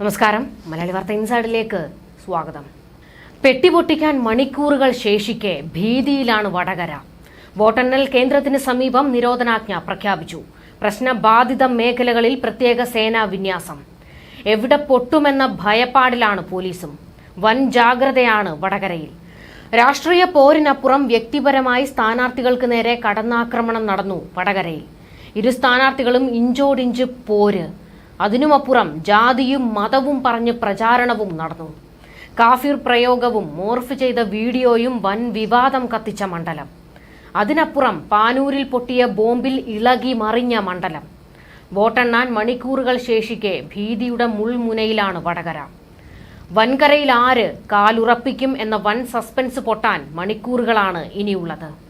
നമസ്കാരം. മലയാളി വാർത്ത ഇൻസൈഡിലേക്ക് സ്വാഗതം. പെട്ടിപൊട്ടിക്കാൻ മണിക്കൂറുകൾ ശേഷിക്കെ ഭീതിയിലാണ് വടകര. വോട്ടെണ്ണൽ കേന്ദ്രത്തിന് സമീപം നിരോധനാജ്ഞ പ്രഖ്യാപിച്ചു. പ്രശ്നബാധിത മേഖലകളിൽ പ്രത്യേക സേനാ വിന്യാസം. എവിടെ പൊട്ടുമെന്ന ഭയപ്പാടിലാണ് പോലീസും. വൻ ജാഗ്രതയാണ് വടകരയിൽ. രാഷ്ട്രീയ പോരിനപ്പുറം വ്യക്തിപരമായി സ്ഥാനാർത്ഥികൾക്ക് നേരെ കടന്നാക്രമണം നടന്നു വടകരയിൽ. ഇരു സ്ഥാനാർത്ഥികളും ഇഞ്ചോടിഞ്ച് പോര്. അതിനുമപ്പുറം ജാതിയും മതവും പറഞ്ഞ് പ്രചാരണവും നടന്നു. കാഫിർ പ്രയോഗവും മോർഫ് ചെയ്ത വീഡിയോയും വൻ വിവാദം കത്തിച്ച മണ്ഡലം. അതിനപ്പുറം പാനൂരിൽ പൊട്ടിയ ബോംബിൽ ഇളകി മറിഞ്ഞ മണ്ഡലം. വോട്ടെണ്ണാൻ മണിക്കൂറുകൾ ശേഷിക്കെ ഭീതിയുടെ മുൾമുനയിലാണ് വടകര. വൻകരയിൽ ആര് കാലുറപ്പിക്കും എന്ന വൻ സസ്പെൻസ് പൊട്ടാൻ മണിക്കൂറുകളാണ് ഇനിയുള്ളത്.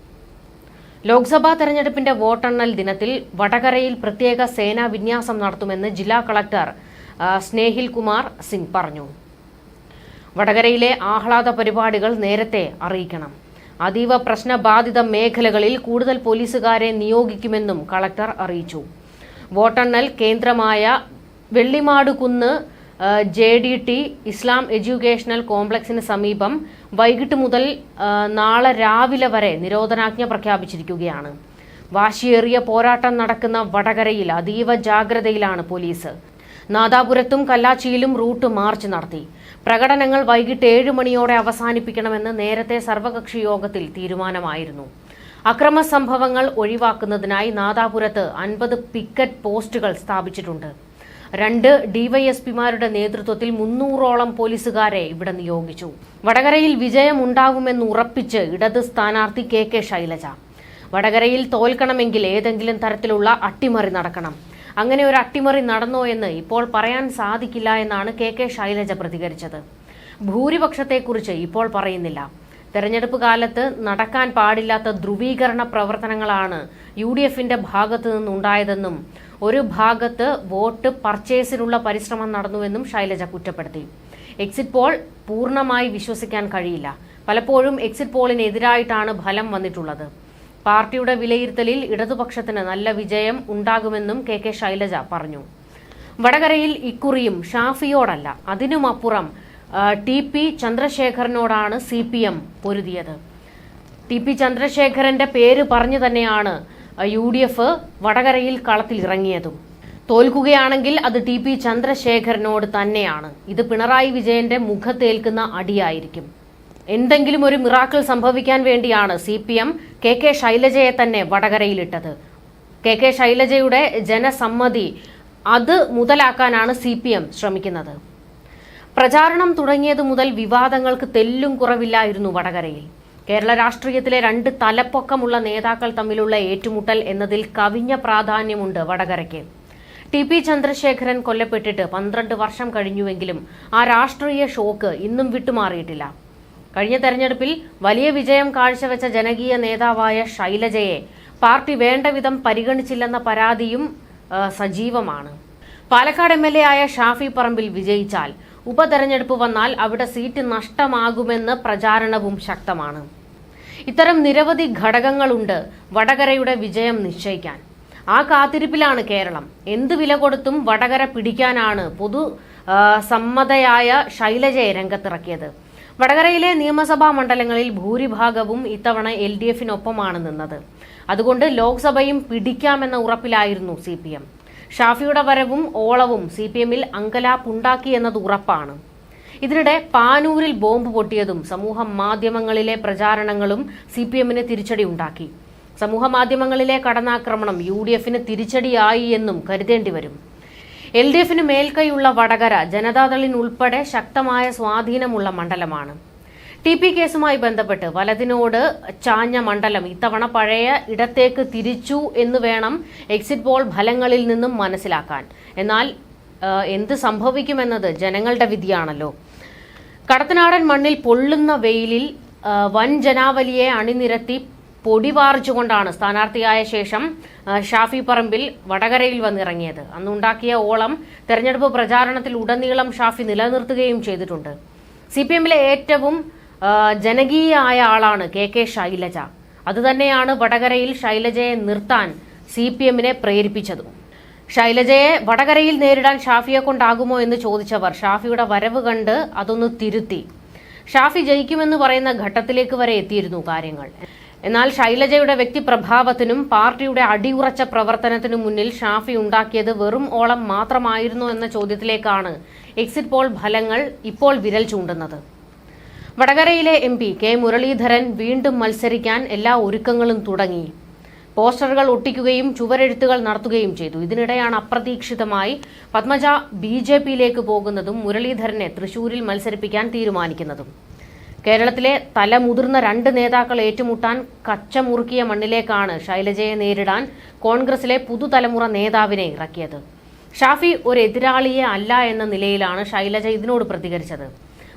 ലോക്സഭാ തെരഞ്ഞെടുപ്പിന്റെ വോട്ടെണ്ണൽ ദിനത്തിൽ വടകരയിൽ പ്രത്യേക സേനാ വിന്യാസം നടത്തുമെന്ന് ജില്ലാ കളക്ടർ സ്നേഹിൽ കുമാർ സിംഗ് പറഞ്ഞു. വടകരയിലെ ആഹ്ലാദ പരിപാടികൾ നേരത്തെ അറിയിക്കണം. അതീവ പ്രശ്നബാധിത മേഖലകളിൽ കൂടുതൽ പോലീസുകാരെ നിയോഗിക്കുമെന്നും കളക്ടർ അറിയിച്ചു. വോട്ടെണ്ണൽ കേന്ദ്രമായ Vellimadukunnu J D T Islam educational കോംപ്ലക്സിന് സമീപം വൈകിട്ട് മുതൽ നാളെ രാവിലെ വരെ നിരോധനാജ്ഞ പ്രഖ്യാപിച്ചിരിക്കുകയാണ്. വാശിയേറിയ പോരാട്ടം നടക്കുന്ന വടകരയിൽ അതീവ ജാഗ്രതയിലാണ് പോലീസ്. നാദാപുരത്തും കല്ലാച്ചിയിലും റൂട്ട് മാർച്ച് നടത്തി. പ്രകടനങ്ങൾ വൈകിട്ട് ഏഴ് മണിയോടെ അവസാനിപ്പിക്കണമെന്ന് നേരത്തെ സർവകക്ഷി യോഗത്തിൽ തീരുമാനമായിരുന്നു. അക്രമ സംഭവങ്ങൾ ഒഴിവാക്കുന്നതിനായി നാദാപുരത്ത് അൻപത് പിക്കറ്റ് പോസ്റ്റുകൾ സ്ഥാപിച്ചിട്ടുണ്ട്. രണ്ട് ഡിവൈഎസ്പിമാരുടെ നേതൃത്വത്തിൽ മുന്നൂറോളം പോലീസുകാരെ ഇവിടെ നിയോഗിച്ചു. വടകരയിൽ വിജയമുണ്ടാകുമെന്ന് ഉറപ്പിച്ച് ഇടത് സ്ഥാനാർത്ഥി കെ കെ ശൈലജ. വടകരയിൽ തോൽക്കണമെങ്കിൽ ഏതെങ്കിലും തരത്തിലുള്ള അട്ടിമറി നടക്കണം. അങ്ങനെ ഒരു അട്ടിമറി നടന്നോ എന്ന് ഇപ്പോൾ പറയാൻ സാധിക്കില്ല എന്നാണ് കെ കെ ശൈലജ പ്രതികരിച്ചത്. ഭൂരിപക്ഷത്തെക്കുറിച്ച് ഇപ്പോൾ പറയുന്നില്ല. തെരഞ്ഞെടുപ്പ് കാലത്ത് നടക്കാൻ പാടില്ലാത്ത ധ്രുവീകരണ പ്രവർത്തനങ്ങളാണ് യു ഡി എഫിന്റെ ഭാഗത്തു നിന്നുണ്ടായതെന്നും ഒരു ഭാഗത്ത് വോട്ട് പർച്ചേസിനുള്ള പരിശ്രമം നടന്നുവെന്നും ശൈലജ കുറ്റപ്പെടുത്തി. എക്സിറ്റ് പോൾ പൂർണമായി വിശ്വസിക്കാൻ കഴിയില്ല. പലപ്പോഴും എക്സിറ്റ് പോളിനെതിരായിട്ടാണ് ഫലം വന്നിട്ടുള്ളത്. പാർട്ടിയുടെ വിലയിരുത്തലിൽ ഇടതുപക്ഷത്തിന് നല്ല വിജയം ഉണ്ടാകുമെന്നും കെ കെ ശൈലജ പറഞ്ഞു. വടകരയിൽ ഇക്കുറിയും ഷാഫിയോടല്ല അതിനുമപ്പുറം ടി പി ചന്ദ്രശേഖരനോടാണ് സി പി എം പൊരുതിയത്. ടി പി ചന്ദ്രശേഖരന്റെ പേര് പറഞ്ഞു തന്നെയാണ് യു ഡി എഫ് വടകരയിൽ കളത്തിൽ ഇറങ്ങിയതും. തോൽക്കുകയാണെങ്കിൽ അത് ടി പി ചന്ദ്രശേഖരനോട് തന്നെയാണ്. ഇത് പിണറായി വിജയന്റെ മുഖത്തേൽക്കുന്ന അടിയായിരിക്കും. എന്തെങ്കിലും ഒരു മിറാക്കിൾ സംഭവിക്കാൻ വേണ്ടിയാണ് C P M K K ശൈലജയെ തന്നെ വടകരയിലിട്ടത്. കെ കെ ശൈലജയുടെ ജനസമ്മതി അത് മുതലാക്കാനാണ് സി പി എം ശ്രമിക്കുന്നത്. പ്രചാരണം തുടങ്ങിയതു മുതൽ വിവാദങ്ങൾക്ക് തെല്ലും കുറവില്ലായിരുന്നു വടകരയിൽ. കേരള രാഷ്ട്രീയത്തിലെ രണ്ട് തലപ്പൊക്കമുള്ള നേതാക്കൾ തമ്മിലുള്ള ഏറ്റുമുട്ടൽ എന്നതിൽ കവിഞ്ഞ പ്രാധാന്യമുണ്ട് വടകരയ്ക്ക്. ടി പി ചന്ദ്രശേഖരൻ കൊല്ലപ്പെട്ടിട്ട് പന്ത്രണ്ട് വർഷം കഴിഞ്ഞുവെങ്കിലും ആ രാഷ്ട്രീയ ഷോക്ക് ഇന്നും വിട്ടുമാറിയിട്ടില്ല. കഴിഞ്ഞ തെരഞ്ഞെടുപ്പിൽ വലിയ വിജയം കാഴ്ചവെച്ച ജനകീയ നേതാവായ ശൈലജയെ പാർട്ടി വേണ്ട വിധം പരിഗണിച്ചില്ലെന്ന പരാതിയും സജീവമാണ്. പാലക്കാട് എം എൽ എ ആയ ഷാഫി പറമ്പിൽ വിജയിച്ചാൽ ഉപതെരഞ്ഞെടുപ്പ് വന്നാൽ അവിടെ സീറ്റ് നഷ്ടമാകുമെന്ന് പ്രചാരണവും ശക്തമാണ്. ഇത്തരം നിരവധി ഘടകങ്ങളുണ്ട് വടകരയുടെ വിജയം നിശ്ചയിക്കാൻ. ആ കാത്തിരിപ്പിലാണ് കേരളം. എന്ത് വില കൊടുത്തും വടകര പിടിക്കാനാണ് പൊതു സമ്മതയായ ശൈലജയെ രംഗത്തിറക്കിയത്. വടകരയിലെ നിയമസഭാ മണ്ഡലങ്ങളിൽ ഭൂരിഭാഗവും ഇത്തവണ എൽ ഡി എഫിനൊപ്പമാണ് നിന്നത്. അതുകൊണ്ട് ലോക്സഭയും പിടിക്കാമെന്ന ഉറപ്പിലായിരുന്നു സി പി എം. ഷാഫിയുടെ വരവും ഓളവും സി പി എമ്മിൽ അങ്കലാപ്പ് എന്നത് ഉറപ്പാണ്. ഇതിനിടെ പാനൂരിൽ ബോംബ് പൊട്ടിയതും സമൂഹ മാധ്യമങ്ങളിലെ പ്രചാരണങ്ങളും സി പി എമ്മിന് തിരിച്ചടി ഉണ്ടാക്കി. സമൂഹ മാധ്യമങ്ങളിലെ കടന്നാക്രമണം യു ഡി എഫിന് തിരിച്ചടിയായി എന്നും കരുതേണ്ടി വരും. എൽ ഡി എഫിന് മേൽക്കൈയുള്ള വടകര ജനതാദളിനുൾപ്പെടെ ശക്തമായ സ്വാധീനമുള്ള മണ്ഡലമാണ്. ടി പി കേസുമായി ബന്ധപ്പെട്ട് വലതിനോട് ചാഞ്ഞ മണ്ഡലം ഇത്തവണ പഴയ ഇടത്തേക്ക് തിരിച്ചു എന്ന് വേണം എക്സിറ്റ് പോൾ ഫലങ്ങളിൽ നിന്നും മനസ്സിലാക്കാൻ. എന്നാൽ എന്ത് സംഭവിക്കുമെന്നത് ജനങ്ങളുടെ വിധിയാണല്ലോ. കടത്തനാടൻ മണ്ണിൽ പൊള്ളുന്ന വെയിലിൽ വൻ ജനാവലിയെ അണിനിരത്തി പൊടിവാറിച്ചുകൊണ്ടാണ് സ്ഥാനാർത്ഥിയായ ശേഷം ഷാഫി പറമ്പിൽ വടകരയിൽ വന്നിറങ്ങിയത്. അന്നുണ്ടാക്കിയ ഓളം തെരഞ്ഞെടുപ്പ് പ്രചാരണത്തിൽ ഉടനീളം ഷാഫി നിലനിർത്തുകയും ചെയ്തിട്ടുണ്ട്. സി പി എമ്മിലെ ഏറ്റവും ആ, ജനകീയയായ ആളാണ് കെ കെ ശൈലജ. അതുതന്നെയാണ് വടകരയിൽ ശൈലജയെ നിർത്താൻ സി പി എമ്മിനെ പ്രേരിപ്പിച്ചതും. ശൈലജയെ വടകരയിൽ നേരിടാൻ ഷാഫിയെ കൊണ്ടാകുമോ എന്ന് ചോദിച്ചവർ ഷാഫിയുടെ വരവ് കണ്ട് അതൊന്ന് തിരുത്തി. ഷാഫി ജയിക്കുമെന്ന് പറയുന്ന ഘട്ടത്തിലേക്ക് വരെ എത്തിയിരുന്നു കാര്യങ്ങൾ. എന്നാൽ ശൈലജയുടെ വ്യക്തിപ്രഭാവത്തിനും പാർട്ടിയുടെ അടിയുറച്ച പ്രവർത്തനത്തിനും മുന്നിൽ ഷാഫി ഉണ്ടാക്കിയത് വെറും ഓളം മാത്രമായിരുന്നു എന്ന ചോദ്യത്തിലേക്കാണ് എക്സിറ്റ് പോൾ ഫലങ്ങൾ ഇപ്പോൾ വിരൽ ചൂണ്ടുന്നത്. വടകരയിലെ എം പി കെ മുരളീധരൻ വീണ്ടും മത്സരിക്കാൻ എല്ലാ ഒരുക്കങ്ങളും തുടങ്ങി. പോസ്റ്ററുകൾ ഒട്ടിക്കുകയും ചുവരെഴുത്തുകൾ നടത്തുകയും ചെയ്തു. ഇതിനിടെയാണ് അപ്രതീക്ഷിതമായി പത്മജ ബി ജെ പിയിലേക്ക് പോകുന്നതും മുരളീധരനെ തൃശൂരിൽ മത്സരിപ്പിക്കാൻ തീരുമാനിക്കുന്നതും. കേരളത്തിലെ തലമുതിർന്ന രണ്ട് നേതാക്കൾ ഏറ്റുമുട്ടാൻ കച്ചമുറുക്കിയ മണ്ണിലേക്കാണ് ശൈലജയെ നേരിടാൻ കോൺഗ്രസിലെ പുതുതലമുറ നേതാവിനെ ഇറക്കിയത്. ഷാഫി ഒരു എതിരാളിയെ അല്ല എന്ന നിലയിലാണ് ശൈലജ ഇതിനോട് പ്രതികരിച്ചത്.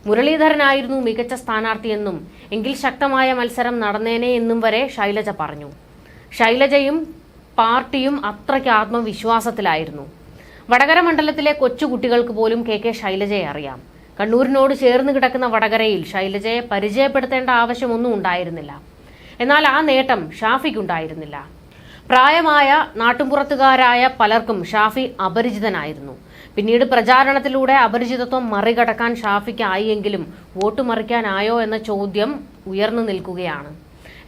മുരളീധരനായിരുന്നു മികച്ച സ്ഥാനാർത്ഥിയെന്നും എങ്കിൽ ശക്തമായ മത്സരം നടന്നേനെ എന്നും വരെ ശൈലജ പറഞ്ഞു. ശൈലജയും പാർട്ടിയും അത്രയ്ക്ക് ആത്മവിശ്വാസത്തിലായിരുന്നു. വടകര മണ്ഡലത്തിലെ കൊച്ചുകുട്ടികൾക്ക് പോലും കെ കെ ശൈലജയെ അറിയാം. കണ്ണൂരിനോട് ചേർന്ന് കിടക്കുന്ന വടകരയിൽ ശൈലജയെ പരിചയപ്പെടുത്തേണ്ട ആവശ്യമൊന്നും ഉണ്ടായിരുന്നില്ല. എന്നാൽ ആ നേട്ടം ഷാഫിക്കുണ്ടായിരുന്നില്ല. പ്രായമായ നാട്ടുംപുറത്തുകാരായ പലർക്കും ഷാഫി അപരിചിതനായിരുന്നു. പിന്നീട് പ്രചാരണത്തിലൂടെ അപരിചിതത്വം മറികടക്കാൻ ഷാഫിക്കായെങ്കിലും വോട്ട് മറിക്കാനായോ എന്ന ചോദ്യം ഉയർന്നു നിൽക്കുകയാണ്.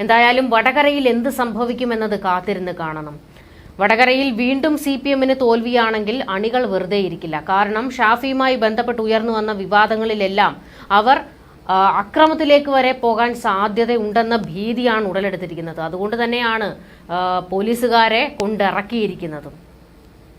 എന്തായാലും വടകരയിൽ എന്ത് സംഭവിക്കുമെന്നത് കാത്തിരുന്ന് കാണണം. വടകരയിൽ വീണ്ടും സി പി എമ്മിന് തോൽവിയാണെങ്കിൽ അണികൾ വെറുതെ ഇരിക്കില്ല. കാരണം ഷാഫിയുമായി ബന്ധപ്പെട്ട് ഉയർന്നു വന്ന വിവാദങ്ങളിലെല്ലാം അവർ അക്രമത്തിലേക്ക് വരെ പോകാൻ സാധ്യതയുണ്ടെന്ന ഭീതിയാണ് ഉടലെടുത്തിരിക്കുന്നത്. അതുകൊണ്ട് തന്നെയാണ് പോലീസുകാരെ കൊണ്ടിറക്കിയിരിക്കുന്നതും.